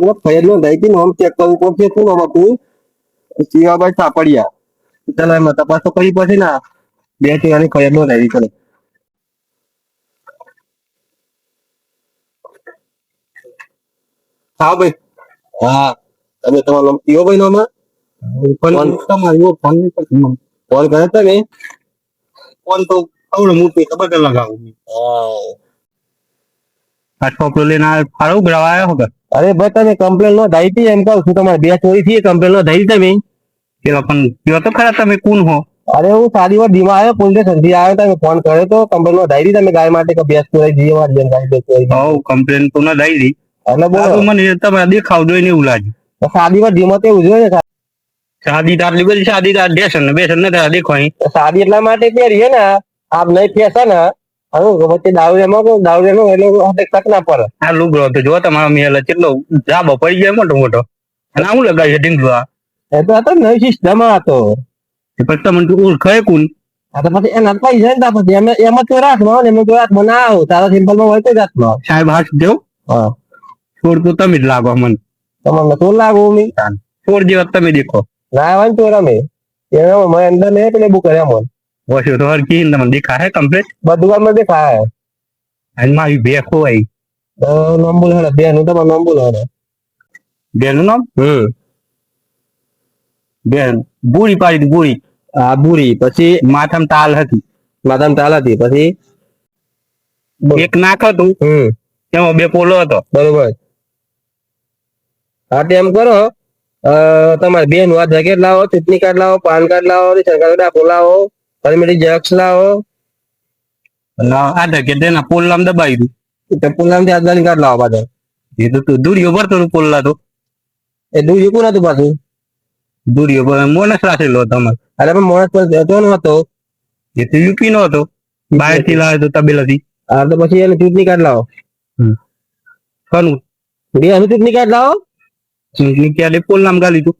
બધા ફરિયાદ નોંધાઈ હતી નોમ ચેક કરવું પડશે શું નામ હતું? શિવાભાઈ સાપડિયા ચાલો એમાં તપાસ તો કરવી પડશે ના બે ટીવાની ફરિયાદ નોંધાઈ ચાલો હા ભાઈ. હા. તમે તમારું નામ શિવાભાઈ નામ પણ તમારી ફોન ફોન કર્યો હતો ને? ફોન તો આવડે મૂકી ખબર લગાવું હા. આ છોકરો લઈને આ ફાળો આવ્યો કે? અરે ભાઈ તમે કમ્પ્લેન નોંધાઈ હતી એમ કહું છું. તમારે બે ચોરી થી કમ્પ્લેન નો હતી તમે. પેલા પણ કયો તો ખરા તમે કોણ હો? અરે હું સારી વાર ધીમા આવ્યો પોલીસ સંધી આવ્યો તમે ફોન કર્યો તો કમ્પ્લેન નો હતી તમે. ગાય માટે કે બેસ ચોરાઈ જઈએ વાર જેમ ગાય બેસ ચોરાઈ ગઈ. કમ્પ્લેન તો ના દઈ દી એટલે બોલો. મને તમે દેખાવ જોઈને એવું લાગ્યું સાદી વાર ધીમા તો એવું જોઈએ ને શાદી તો આટલી બધી શાદી તો બેસન ને બેસન ને દેખો અહીં. સાદી એટલા માટે પહેરીએ ને આપ નહીં ફેશન ને હવે વચ્ચે દાવડિયામાં કહું દાવડિયાનું એટલે હાથે તક ના પડે. આ લુગડો તો જો તમારા મેલ કેટલો જાબો પડી જાય મોટો મોટો. અને હું લગાવી છે એ તો હતો નવી સિસ્ટમ હતો પછી તમને તું ઓળખાય કોણ આ તો પછી એના પૈસા ને પછી એમ એમાં તો રાખમાં ને એમાં તો તારા સિમ્પલમાં હોય તો રાખમાં સાહેબ હાથ દેવ હા. છોડ તો તમે જ લાગો મને. તમને શું લાગુ મી છોડ જેવા તમે દેખો. ના તો રમે. એના મેં અંદર ને એટલે બુક કર્યા મન. તો હરકી તમને દેખાય કમ્પ્લીટ બધું માં દેખાય અને મારી બે ખોવાઈ નામ બોલો હેડે બે નું તમારું નામ બોલો હેડે બેનું નામ હમ બેન બુરી પાડી બુરી આ બુરી પછી માથામ તાલ હતી માતામ તાલ હતી પછી એક નાક હતું હમ એમાં બે પોલો હતો બરોબર. હા તો એમ કરો તમારે બેનનું આ જેકેટ લાવો ચૂંટણી કાર્ડ લાવો પાન કાર્ડ લાવો રેશન કાર્ડ લાવો. પરમિટી ઝેરોક્સ લાવો. અને આ ઢકે તેના પોલ્લામાં દબાવી દીધું તો પુલામથી આધાર કાર્ડ લાવો પાછળ એ હતો દૂર યુકું નતું પાછું? દૂરીઓ ભર મોનસ રાખેલો હતો અમારે અરે પણ માણસ પર હતો ન હતો. એ તો યુપી નો હતો. બહારથી લાવે તો તબેલાથી હા તો પછી એને ચૂંટણી કાર્ડ લાવો. કનું? બે એનું ચૂંટણી કાર્ડ લાવો. ચૂંટણી ક્યારે? નામ ગાલી તું.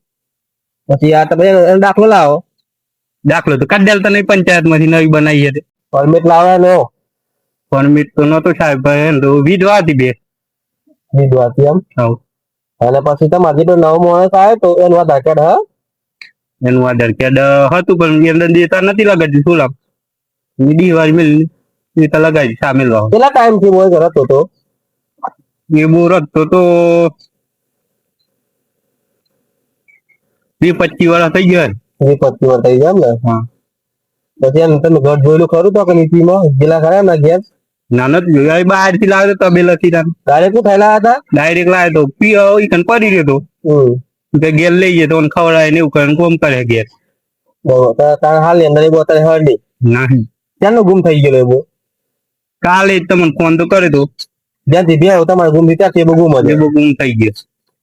પછી આ તમે દાખલો લાવો. દાખલો તો કાઢ દેલતા નહીં પંચાયતમાંથી નવી બનાવી હતી. પરમિટ લાવવાનો? પરમિટ તો નતો સાહેબ ભાઈ એને તો વિધવા હતી બે. વિધવાથી એમ? હા. અને પછી તમારે જેટલો નવો માણસ આવે તો એનું આધાર કાર્ડ હા? એનું આધાર કાર્ડ હતું પણ એ અંદર દેતા નથી લગાડતી શું લાભ? દિવાળી વાર એ તો લગાડી સામેલ વાવ કેટલા ટાઈમથી મોય ઘર હતો તો? એ બહુ રખતો તો બે પચીસ વર્ષ થઈ ગયા. થઈ ગયા એમ ને? હા. પછી એમ તમે ઘર જોયેલું ખરું તો કે નીતિમાં ગેલા ખરા ના ગેસ ના નથી જોયું. બહારથી લાવે તો લખી થી ડાયરેક્ટ શું થયેલા હતા? ડાયરેક્ટ લાવે તો. પી ઈ કન પડી રહ્યો તો. કે ઘેર લઈ જાય તો ખવડાય ને એવું કરે કોમ કરે ગેસ તાર હાલ અંદર એ બોતલ હરડી. નહીં. ક્યાંનો ગુમ થઈ ગયેલો એવો કાલે તમને ફોન તો કર્યો તો. જ્યાંથી બે તમારે ગુમ થયા તે ગુમ હતી બહુ ગુમ થઈ ગયો.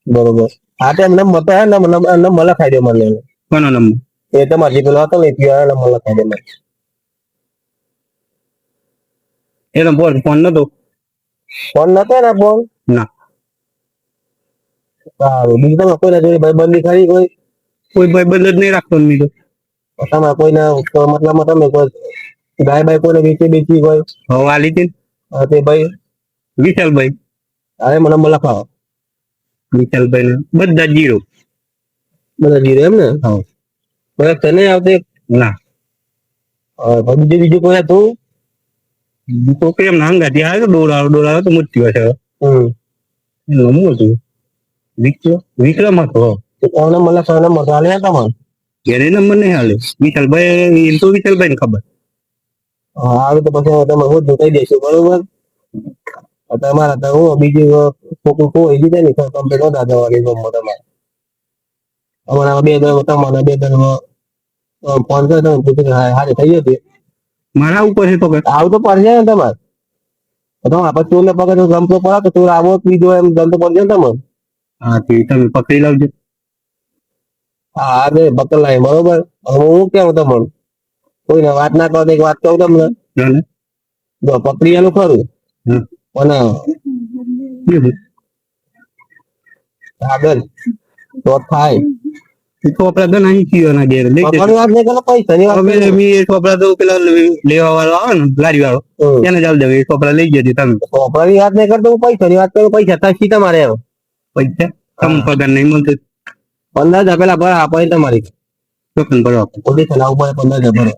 બરોબર. આ ટાઈમ નંબર તો હે નંબર નંબર લખાઈ દે મને. કોનો નંબર? એ તમારે જે પેલો હતો ને એ નંબર લખાઈ દે મને એનો બોલ ફોન નતો? ફોન નતો ને ફોન? ના. સારું બીજું તમે કોઈના જોડે ભાઈબંધી ખરી કોઈ? કોઈ ભાઈ બંધ જ નહીં રાખતો નહીં તો તમારે કોઈના તો મતલબમાં તમે કોઈ ગાય બાય કોઈને વેચી બેચી કોઈ હવે આ લીધી તે ભાઈ? વિશાલભાઈ. અરે મને નંબર લખાવો. વિશાલભાઈ બધા જીરો. બધા જીરો એમ ને હા. કોઈ તને આવતે ના. બીજું બીજું કોઈ હતું? બીજું કોઈ એમ નામ હંગાથી આવે તો દોડાવો દોડાવો તો હશે હમ. એનું હતું. વિક્રમ વિક્રમ હતો. કોને મને સર નંબર હતા મને ઘેરે નંબર નહીં હાલે વિશાલભાઈ એમ તો વિશાલભાઈ ને ખબર. હા આવે તો પછી તમે હું જોતાઈ દેશું બરોબર? તમારા તો હું બીજું કોકું કોઈ જીતે નહીં કમ્પ્લીટ નતા જવાની ગમો તમારે. અમારા બે દર તમારા બે દર ફોન કર્યો તમે પૂછ્યું હારે થઈ જતી મારા ઉપર છે તો કે આવું તો પડશે ને તમારે. તમે આપણે ચોર ને પકડ ગમતો પડે તો ચોર આવો બીજો એમ ગમતો પડશે ને તમને હા તે તમે પકડી લાવજો. હા હા બે બકલાય બરોબર. હું કેવું તમને? કોઈને વાત ના કરો એક વાત કહું તમને. જો પકડી એનું ખરું. પણ આગળ. તો થાય. ચોપડા તો નહીં થયો ના ઘેરની હવે. મેં તો પેલા લેવા વાળો આવે ને લારી વાળો. એને ચાલ દેવે ચોપડા લઈ જજો તમે. ચોપડાની વાત નહીં કરતો પૈસા ની વાત કરું પૈસા થશે તમારે આવે પૈસા? કમ પગાર નહીં મળતો. પંદર હજાર પેલા ભરા આપવાની તમારી. તો ભરો પોલીસ ઓડિશન પડે પંદર હજાર ભરો.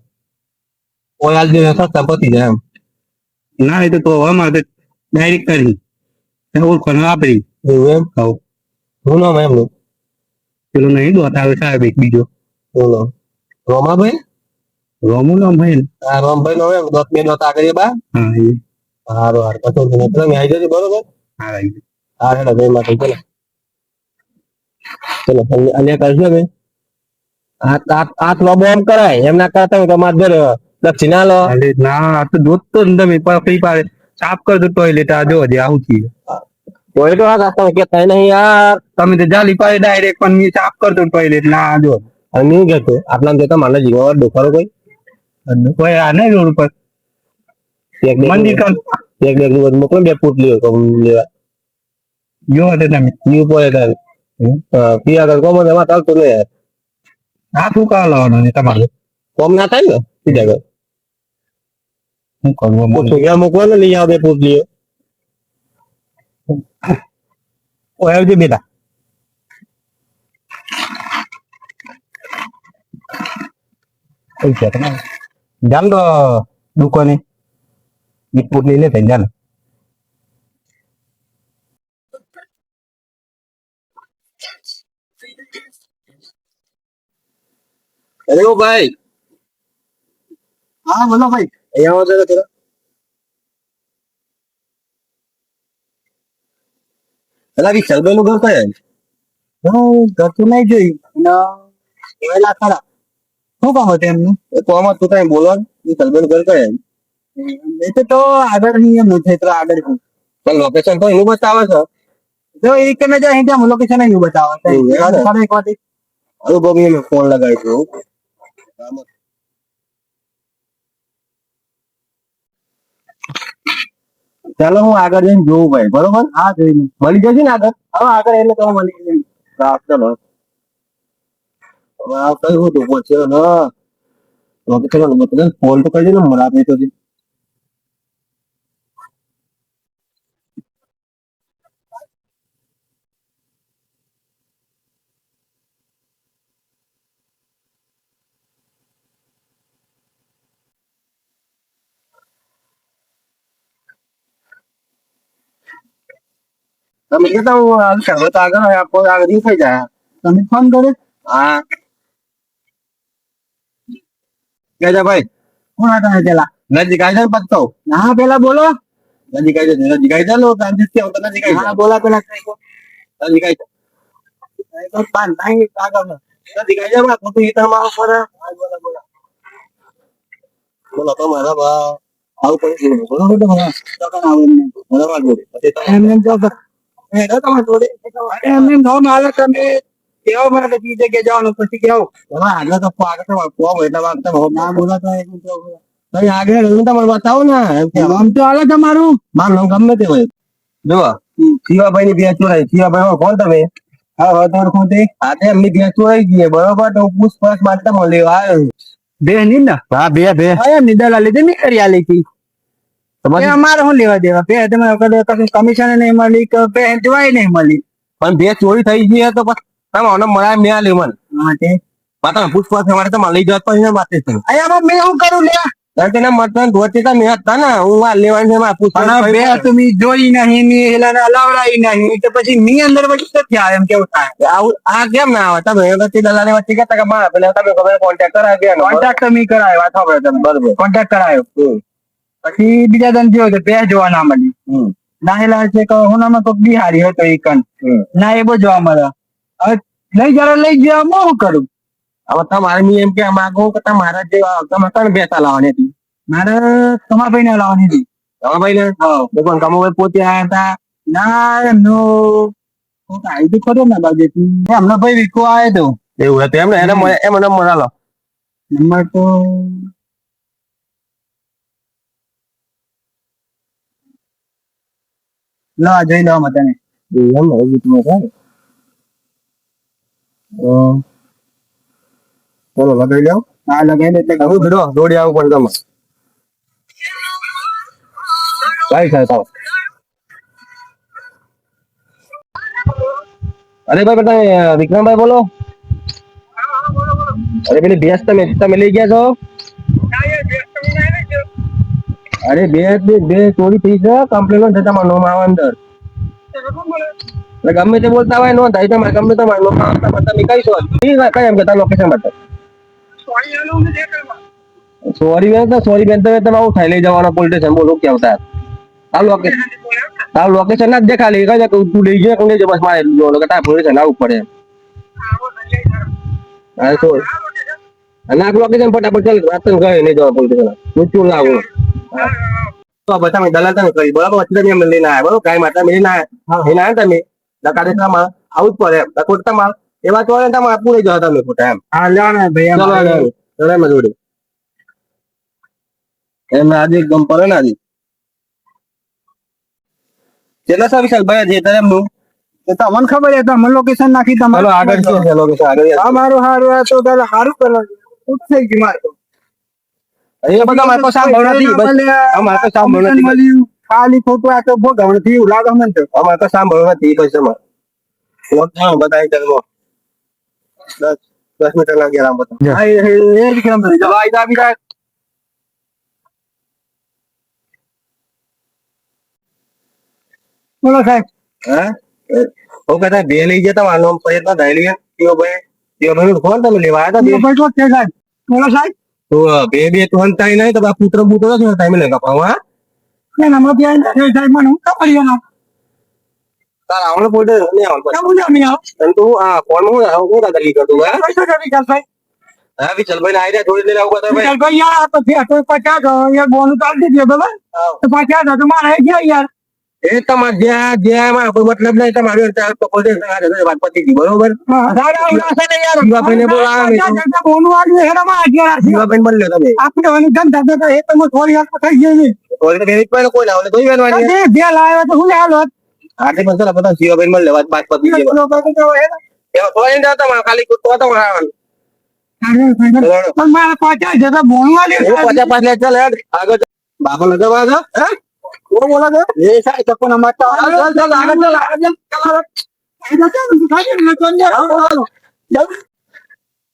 કોઈ હાલ જે સસ્તા પતી જાય એમ. ના એ તો અમારે તો ડાયરેક્ટ કરી. ઓળખાણ આપી એવું એમ? હું નામ એમનું? પેલો નહીં દોત આવે સાહેબ એક બીજો. બોલો. રોમાભાઈ? રોમુ. હા રોમભાઈ નો એમ દોત બે દોત આગળ બા. હા એ. સારું હાર. કશો તમે તમે આવી જજો બરોબર હા આવી હા હેડો જય માતા ચલો ચલો અને- અને કરશો કે હાથ હાથ હાથ લોબો કરાય. એમ ના કરતા હોય તમારે ઘર દક્ષિણા લો ના આ તો જોતો તો તમે પકડી પાડે સાફ કરજો ટોયલેટ આ જો હજી આવું થયું. તો એ તો હાથ હાથ કેતા નહીં યાર. તમે તો જાલી પાડે ડાયરેક્ટ પણ મી સાફ કરતો પહેલે એટલે આ જો. અને નહીં કહેતો આટલા જતા મારે જીવવા ડોખારો કોઈ? કોઈ આ નહીં રોડ ઉપર. એક બે મંદિર કર એક બે દિવસ મોકલો બે ફૂટ લ્યો કોમ લેવા જો હતે તમે. ઈ ઉપર હતા પિયા આગળ કોમ તમારે ચાલતું નહીં યાર. આ શું લાવવાનું ને તમારે? કોમ ના થાય ને? સીધા આગળ હું કરવું મોકલો લઈ આવો બે ફૂટ લ્યો ઓય આવજે બેટા. જાન તો દુકાને. ફૂટ લઈ લે જાન હેલો ભાઈ. હા બોલો ભાઈ. અહીંયા આવો જરા. પેલા બી નું ઘર કયા ઘર તો નહીં જોયું. એલા ખરા. શું કામ હતું એમનું? એ તો આમાં તું કઈ બોલો એ સલભાઈ ઘર કયા એ તો તો આગળ નહીં એમનું છે તો આગળ. પણ લોકેશન તો એનું બતાવે છે. જો એ કે મેં અહીં ત્યાં લોકેશન એવું બતાવે છે એક અનુભવ ફોન લગાવી છું ચાલો હું આગળ જઈને જોઉં ભાઈ બરોબર? હા જોઈને મળી જશે ને આગળ? હવે આગળ એટલે તો મળી જાય હા, ચાલો. કયું હતું પહોંચ્યો ને ફોન તો કરી દે ને મને આપી તો તમે કહેતા હું હાલ કરવો તો આગળ આગળ થઈ જાય. તમે ફોન કરે હા. કેજા ભાઈ કોણ હતા પેલા? નજીક આવી જાય પત્તો. ના પેલા બોલો. નજીક આવી જાય નજીક આવી જાય લો ગાંધી થી આવતા નજીક આવી હા બોલા પેલા નજીક આવી જાય તો પાન નહીં આગળ નજીક આવી જાય બા ખોટું ઈ તમારા ઉપર બોલો બોલો. બોલો તમારા બા આવું પડી બોલો બોલો આવે બરાબર બોલો પછી એમને જો તો તમારે જોડે એમને નો માલે તમે કેવો મને તો કીધે જવાનું પછી કેવું? તમારા આગળ તો આગળ તો એટલે વાગતા હોય. ના બોલા તો એક મિનિટ ઊભો રહો. તમે આગળ હું તમને બતાવો ને એમ તો હાલે તમારું મારું. નામ ગમે તે હોય. જો શિવાભાઈ ની ભેંસ ચોરાઈ. શિવાભાઈ કોણ તમે? હા હા તો? ખોતે આજે એમની ભેંસ ચોરાઈ ગઈ બરોબર? તો પૂછપરછ માટે તમને લેવા આવ્યો બે ની ના હા બે બે. એમની દલાલી નહીં કરી આલી હતી અમારે શું લેવા દેવા? પે તમે કશું કમિશન નહીં મળી કે પે જોવાય નહીં મળી. પણ બે ચોરી થઈ ગઈ તો તમે મને મળ્યા મેં આ લેવન માટે માતા પૂછપરછ માટે તમારે લઈ જવા પછી છે. અહીંયા મેં શું કરું લે કારણ કે ના ધોતી તો મેં હતા ને હું આ લેવાની છે મારે પૂછપરછ પણ બે તમે જોઈ નહીં ની હેલાને હલાવડાવી નહીં તો પછી ની અંદર પછી તો થયા એમ કેવું થાય? આવું આ કેમ ના આવે? તમે વચ્ચે દલાલે વચ્ચે કહેતા કે મારા પેલા તમે કોન્ટેક્ટ કરાવી કોન્ટેક્ટ તમે કરાયો વાત સાંભળો તમે. બરોબર. કોન્ટેક્ટ કરાયો. પછી બીજા દન જેવો તો બે જોવા ના મળી. હમ. ના હેલા છે કે હોનામાં કોઈક બિહારી હતો એ હમ. ના એ બહુ જોવા મળે. હવે લઈ જરા લઈ જવા હું શું કરું? હવે તમારે મેં એમ કે માગો કે તમારા જે તમે ત્રણ ભેંસા લાવવાની હતી? મારે તમારા ભાઈ ને લાવવાની હતી. તમારા ભાઈ ને દુકાન કામો પોતે આવ્યા હતા. ના નો આવી આવ્યું ખરો ના બાજુથી. એમનો ભાઈ વિકો આવ્યો હતો એવું હતું એમને? એને એમને આલો. નંબર તો લો જોઈ લો આમાં તને. એમ એવું તમે. અ, ચાલો લગાવી લ્યો. આ લગાવી દે એટલે હું ભીડો દોડી આવું પણ તમે ભાઈ સાહેબ અરે ભાઈ બધા વિક્રમભાઈ બોલો? અરે પેલી ભેંસ તમે તમે લઈ ગયા છો? અરે બે બે બે ચોરી થઈ છે. કમ્પ્લેન છે તમારું નામ આવે અંદર. એટલે ગમે તે બોલતા હોય નો થાય તમારે ગમે તમારે નો આવતા તમારે તમે કઈ છો કઈ એમ કેતા લોકેશન માટે. સોરી બેન સોરી બેન, તો તમે આવું થાય. લઈ જવાનો પોલીસ સ્ટેશન બોલો કે આવતા. તાર લોકેશન તાર લોકેશન ના જ દેખા લે કઈ તું લઈ જાય જાય બસ મારે બોલો કે તાર પોલીસ આવું પડે. હા, તો અને આ લોકેશન ફટાફટ ચાલ તો ગયો નહીં જવા પોલીસ ચૂર લાવું તો બધા મેં દલાલ તમે કરી બરાબર? વચ્ચે તમે લઈને આવ્યા બરાબર? કાંઈ માતા લઈને આવ્યા લઈને આવ્યા તમે? લકાડે તમારે આવું જ પડે એમ. લકોટ તમારે એવા તો હોય ને તમારે પૂરે જવા તમે ખોટા એમ. હા લ્યો ને ભાઈ ચલો જોડી એમ આજે ગમ પડે ને આજે કેટલા સા વિશાલ ભાઈ જે તારે એમનું? તમને ખબર છે તમને લોકેશન નાખી તમારું. આગળ છે લોકેશન આગળ આ મારું હારું આ તો તારે હારું કરવા શું થઈ ગયું મારે તો? એ બધા મારે તો સાંભળ નથી બસ આ મારે તો સાંભળ નથી બસ. મળ્યું. ખાલી ખોટું આ તો ભોગવણથી એવું લાગે મને તો અમારે તો સાંભળ નથી બસ અમારે ફોન થાવ બધા ચાલો દસ દસ મીટર લાગ્યા રામ બધા હા, એ- એ- એ વિક્રમભાઈ. ચલો આઈ જા બીજા બોલો સાહેબ હા હું કહેતા બે લઈ જતા મારો નામ પ્રયત્ન થાય લઈએ તેઓ ભાઈ તેઓ ભાઈ તમે લેવા આવ્યા હતા બે. ભાઈ સાહેબ. બોલો સાહેબ. તો બે બે ત્રણ થાય નહીં પુત્ર પુત્ર છે ટાઈમે લઈ કપાવ હા? જાય સાહેબ મને હું તાર પોતે નહીં આવડે કેમ બોલ્યો નહીં આવ અને તું આ ફોન હું હું દાદા તું હા? નથી ચાલ હા ભાઈ રહ્યા થોડી લઈને આવું ભાઈ ચાલ ભાઈ. યાર તો છે તો પચાસ યાર બોનું ચાલ દીધું બરાબર? તો પચાસ તો મારે ગયા યાર. એ તમારે જ્યાં જ્યાં એમાં કોઈ મતલબ નહીં તમારું વાત પતી ગઈ બરોબર? શિવાભાઈને બોલાવો ને. પચાસ ટકા બોનું આવ્યું હેરામાં અગિયાર શિવાભાઈ મળી લો તમે. આપણે તો એ થોડી વાર થઈ ગઈ થોડી પણ કોઈ ના હોય તો વેનવાની લાવ્યો તો હું લાવ્યો આટલી ચાલો બધા લે વાત બાત પતી ગઈ કોઈ તમારે ખાલી તો તો પણ મારે પચાસ જતા બોનું એ આવ્યું પચાસ પાંચ લે ચાલ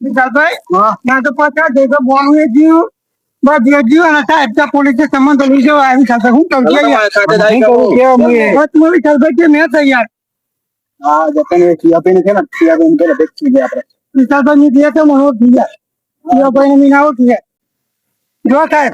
વિશાલભાઈ ના તો પચાસ જતા બોનું એ જીવ બસ એ અને સાહેબ ત્યાં પોલીસ સંબંધ લઈ જવા આવી સાથે હું કહું હું કે મેં તૈયાર હા જતન ચિયાબેન છે ને ચિયાબેન પેલા ભેગ થઈ ગયા આપણે વિશાલભાઈ ની દે તો મને ઓળખી જાય શિવાભાઈ ને મીના ઓળખી જાય જો સાહેબ